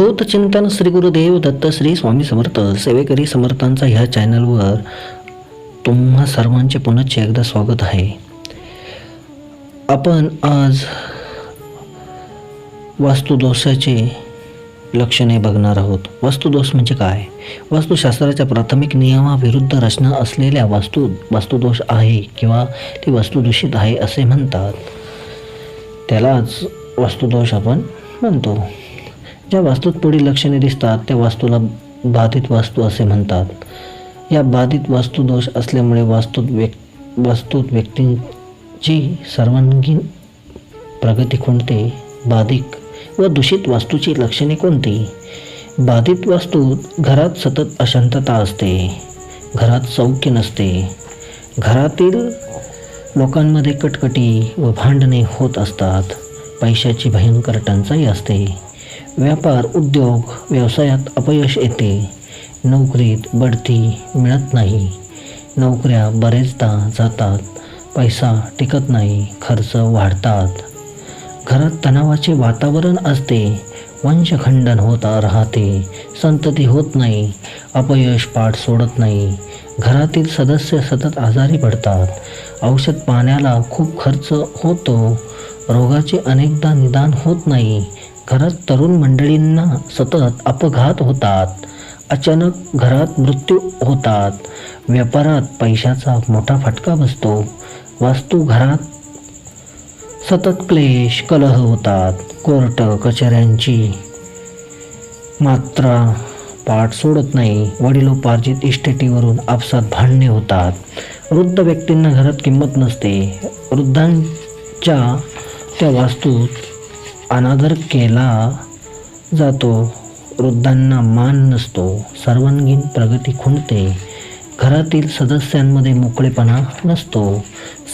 तोत चिंतन श्री गुरुदेव दत्त श्री स्वामी समर्थ सेवेकरी समर्थांचा ह्या चॅनलवर तुम्हा सर्वांचे पुनश्च एकदा स्वागत आहे. आपण आज वास्तुदोषाचे लक्षणे बघणार आहोत. वास्तुदोष म्हणजे काय? वास्तुशास्त्राच्या प्राथमिक नियमाविरुद्ध रचना असलेल्या वास्तू वास्तुदोष आहे किंवा ती वास्तुदूषित आहे असे म्हणतात. त्यालाच वास्तुदोष आपण म्हणतो. ज्या वास्तूत पुढील लक्षणे दिसतात त्या वास्तूला बाधित वास्तू असे म्हणतात. या बाधित वास्तुदोष असल्यामुळे वास्तूत व्यक् वास्तूत व्यक्तींची सर्वांगीण प्रगती कोणते? बाधिक व दूषित वास्तूची लक्षणे कोणती? बाधित वास्तूत घरात सतत अशांतता असते घरात सौख्य नसते घरातील लोकांमध्ये कटकटी व भांडणे होत असतात पैशाची भयंकर टंचाई असते. व्यापार उद्योग व्यवसायात अपयश येते. नोकरीत बढती मिळत नाही. नोकऱ्या बरेचदा जातात पैसा टिकत नाही खर्च वाढतात. घरात तणावाचे वातावरण असते वंशखंडन होता राहते संतती होत नाही अपयश पाठ सोडत नाही. घरातील सदस्य सतत आजारी पडतात. औषध पाण्याला खूप खर्च होतो. रोगाचे अनेकदा निदान होत नाही. घरात तरुण मंडळींना सतत अपघात होतात. अचानक घरात मृत्यू होतात. व्यापारात पैशाचा मोठा फटका बसतो. वास्तू घरात सतत क्लेश कलह होतात. कोर्ट कचऱ्यांची मात्रा पाठ सोडत नाही. वडिलोपार्जित इस्टेटीवरून आपसात भांडणे होतात. वृद्ध व्यक्तींना घरात किंमत नसते. वृद्धांच्या त्या वास्तूत अनादर केला जातो. वृद्धांना मान नसतो. सर्वांगीण प्रगती खुंटते. घरातील सदस्यांमध्ये मोकळेपणा नसतो.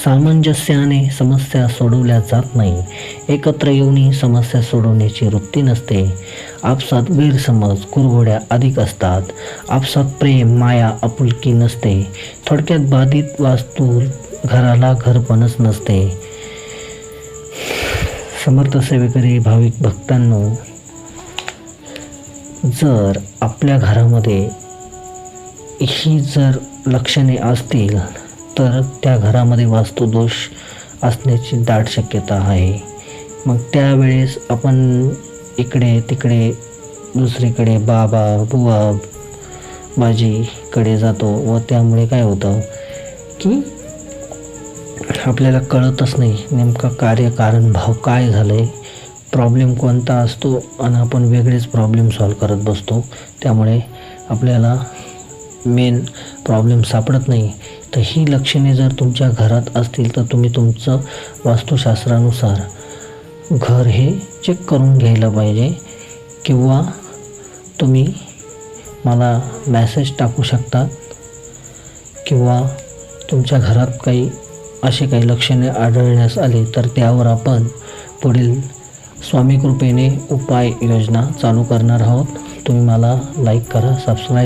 सामंजस्याने समस्या सोडवल्या जात नाही. एकत्र येऊनही समस्या सोडवण्याची वृत्ती नसते. आपसात गैरसमज कुरघोड्या अधिक असतात. आपसात प्रेम माया आपुलकी नसते. थोडक्यात बाधित वास्तू घराला घरपणच नसते. समर्थ सेवेकरी भाविक भक्तांनो जर आपल्या घरामध्ये ही जर लक्षणे असतील तर त्या घरामध्ये वास्तुदोष असण्याची दाट शक्यता आहे. मग त्यावेळेस आपण इकडे तिकडे दुसरीकडे बाबा बुवा बाजीकडे जातो व त्यामुळे काय होतं की आपल्याला कळतच नाही नेमका कार्यकारण भाव काय झालं आहे प्रॉब्लेम कोणता असतो आणि आपण वेगळेच प्रॉब्लेम सॉल्व करत बसतो. त्यामुळे आपल्याला मेन प्रॉब्लेम सापडत नाही. तर ही लक्षणे जर तुमच्या घरात असतील तर तुम्ही तुमचं वास्तुशास्त्रानुसार घर हे चेक करून घ्यायला पाहिजे. किंवा तुम्ही मला मॅसेज टाकू शकता. किंवा तुमच्या घरात काही असे काही लक्षणे आढळण्यास आले तर त्यावर आपण पुढील स्वामी कृपेने उपाय योजना चालू करणार आहोत. तुम्ही मला लाईक करा सबस्क्राईब